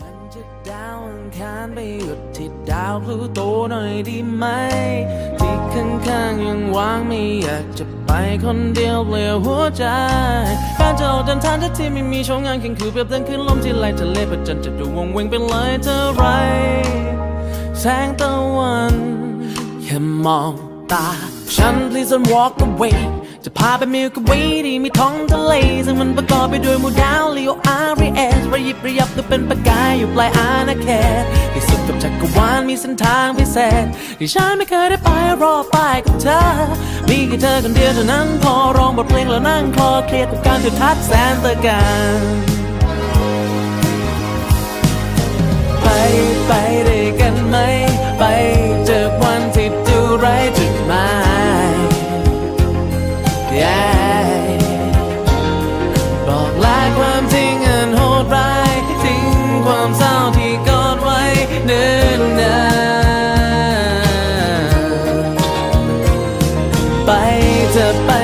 นั่นจะดาวอังคารไปหยุดที่ดาวพลูโตหน่อยดีไหม ที่ข้างๆยังว่างไม่อยากจะไปคนเดียวเปลี่ยวหัวใจการจะออกเดินทางที่ไม่มีช่องงานแข่งคือเปรียบเทียบขึ้นลมที่ไหลทะเลประจันจะดูวงเวงไปเลยเท่าไร แสงตะวันแค่มองตาฉัน please don't walk away จะพาไปมิลก w วีที่มีท้องทะเลซึ่งมันประกอบไปด้วยหมูดาวลีโออาร์เอสระยิบระยับดูเป็นประกายอยู่ปลายอาณาเขตที่สุดกับจักรวาลมีเส้นทางพิเศษที่ฉันไม่เคยได้ไปรอไปกับเธอ มีแค่เธอคนเดียวเท่านั้นพอร้องบทเพลงแล้วนั่งคลอเครียดกับการจุดทัดแสนตะการไปไปด้วยกันไหม step by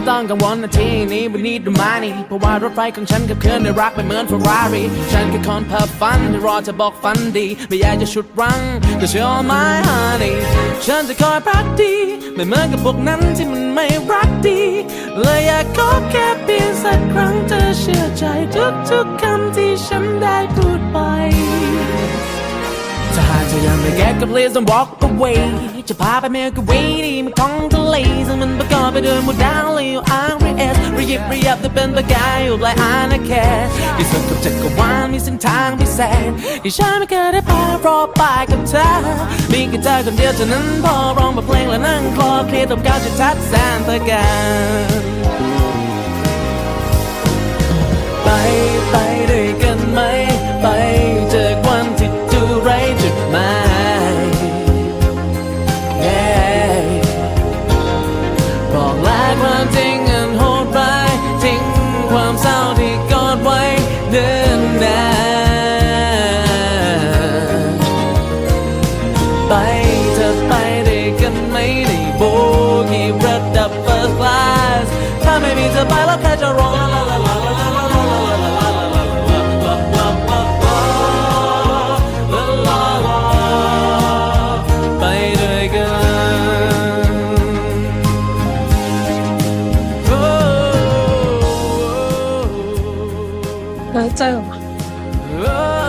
ไม่ต้องกังวลนะที่นี้วันนี้ดูมานี่เพราะว่ารถไฟของฉันกับเคลื่อนในรักไม่เหมือนเฟอร์รารี่ฉันแค่คนเพ้อฝันที่รอจะบอกฝันดี ไม่อยากจะชุดรั้งก็เชื่อ my honey ฉันจะคอยพักดี ไม่เหมือนกับพวกนั้นที่มันไม่รักดีเลยอยากขอแค่เพียงสักครั้งเธอเชื่อใจทุกๆคำที่ฉันได้พูดไป ถ้าหากเธอยังไม่แก้ก็ please don't walk away จะพาไปเมลกับวีดีมันของทะเลซึ่งมันประกอบไปด้วยหมู่ดาวเลยอยู่ RS ระยิบระยับแต่เป็นประกายอยู่หลายอาณาเขตที่สุดกับจักรวาลมีเส้นทางพิเศษที่ฉันไม่เคยได้ไปรอไปกับเธอมีแค่เธอคนเดียวเท่านั้นพอร้องบทเพลงและนั่งคลอเคลียร์ตบก้าวจะทัดแสนตะกา ไปเธอไปด้วยกันไหมในโบกี้ระดับ first class ถ้าไม่มีเธอไปแล้วใครจะร้องลาลาลาลาลาลาลาลาลาลาไปด้วยกันโอ้น้อยใจอ